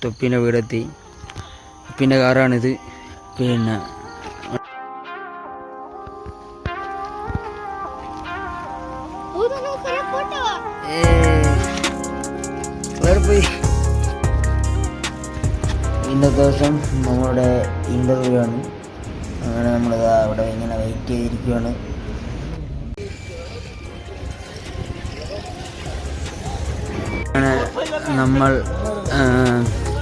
സ്റ്റൊപ്പിന്റെ വീടെത്തി. ഉപ്പിന്റെ കാറാണിത്. പിന്നെ പോയി. ഇന്നത്തെ ദിവസം നമ്മുടെ ഇന്റർവ്യൂ ആണ്. അങ്ങനെ നമ്മൾ അവിടെ ഇങ്ങനെ വെയിറ്റ് ചെയ്തിരിക്കുകയാണ് നമ്മൾ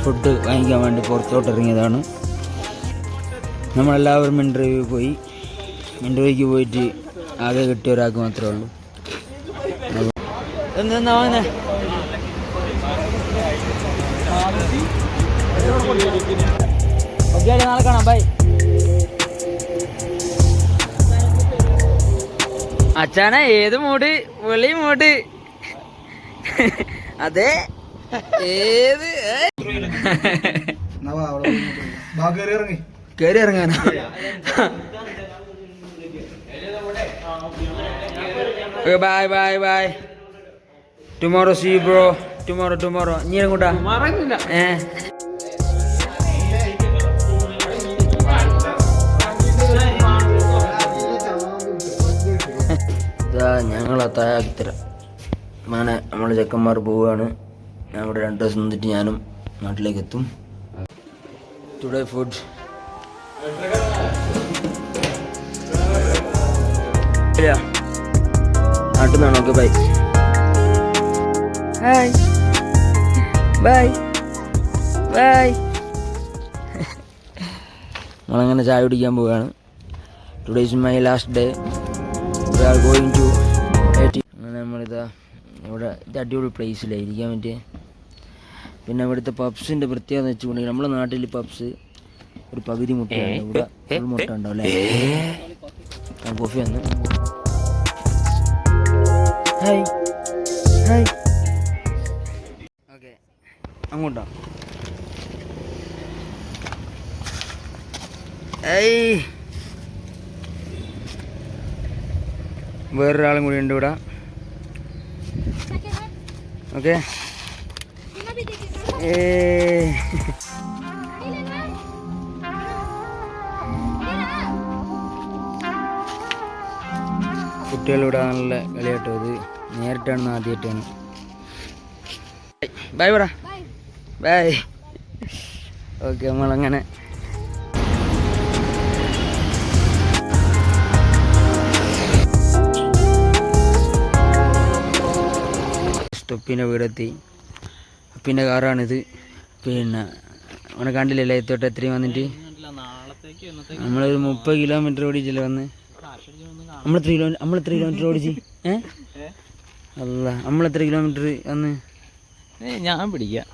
ഫുഡ് വാങ്ങിക്കാൻ വേണ്ടി പുറത്തോട്ട് ഇറങ്ങിയതാണ് നമ്മളെല്ലാവരും ഇന്റർവ്യൂ പോയി. ഇന്റർവ്യൂക്ക് പോയിട്ട് ആകെ കിട്ടിയ ഒരാൾക്ക് മാത്രമേ ഉള്ളൂ. എന്താ വാങ്ങുന്നേ നാളെ കാണാം. ബൈ. അച്ഛനെ ഏത് മൂഡ് വെളി മൂഡ് അതെ. ഏത്? കേറി ഇറങ്ങാനാ? Bye bye bye tomorrow see bro tomorrow tomorrow നീ എങ്ങോട്ടാ ഏ? ഞങ്ങളെ തയ്യാക്കി തരാം. അങ്ങനെ നമ്മൾ ചെക്കന്മാർ പോവുകയാണ് ഞാൻ ഇവിടെ രണ്ട് ദിവസം നിന്നിട്ട് ഞാനും നാട്ടിലേക്ക് എത്തും ടുഡേ ഫുഡ് നാട്ടിൽ നിന്നാണ് okay bye hi bye bye നമ്മളങ്ങനെ ചായ കുടിക്കാൻ പോവുകയാണ് today is my last day we are going to അങ്ങനെ നമ്മളിതാ ഇവിടെ ഇത് അടിപൊളി പ്ലേസിലാണ് ഇരിക്കാൻ പറ്റിയ. പിന്നെ ഇവിടുത്തെ പബ്സിന്റെ പ്രത്യേകത എന്ന് വെച്ചിട്ടുണ്ടെങ്കിൽ നമ്മുടെ നാട്ടിൽ പബ്സ് ഒരു പകുതി മുട്ടയാണ്. ഇവിടെ ഫുൾ മുട്ട ഉണ്ടാവും അല്ലേ? കോഫി വന്ന്. ഹായ്. ഹായ്. ഓക്കെ. അങ്ങോട്ടോ? ഏയ്. വേറൊരാളും കൂടി ഉണ്ട് ഇവിടെ. ഓക്കെ ഏ. കുട്ടികളിവിടെ നല്ല കളിയാട്ടോ ഇത്. നേരിട്ടാണ് ആദ്യമായിട്ടാണ് ബൈ പറ. ബൈ. ഓക്കെ നമ്മളങ്ങനെ. സ്റ്റൊപ്പിന്റെ വീടെത്തി. പിന്നെ കാറാണിത്. പിന്നെ അവനെ കണ്ടില്ലല്ലേ എത്തോട്ട് എത്രയും വന്നിട്ട്? നമ്മളൊരു മുപ്പത് കിലോമീറ്റർ ഓടിച്ചില്ല വന്ന്. നമ്മൾ എത്ര കിലോ നമ്മൾ എത്ര കിലോമീറ്റർ ഓടിച്ച്? ഏ? അല്ല നമ്മൾ എത്ര കിലോമീറ്റർ വന്ന്? ഞാൻ പിടിക്കാം.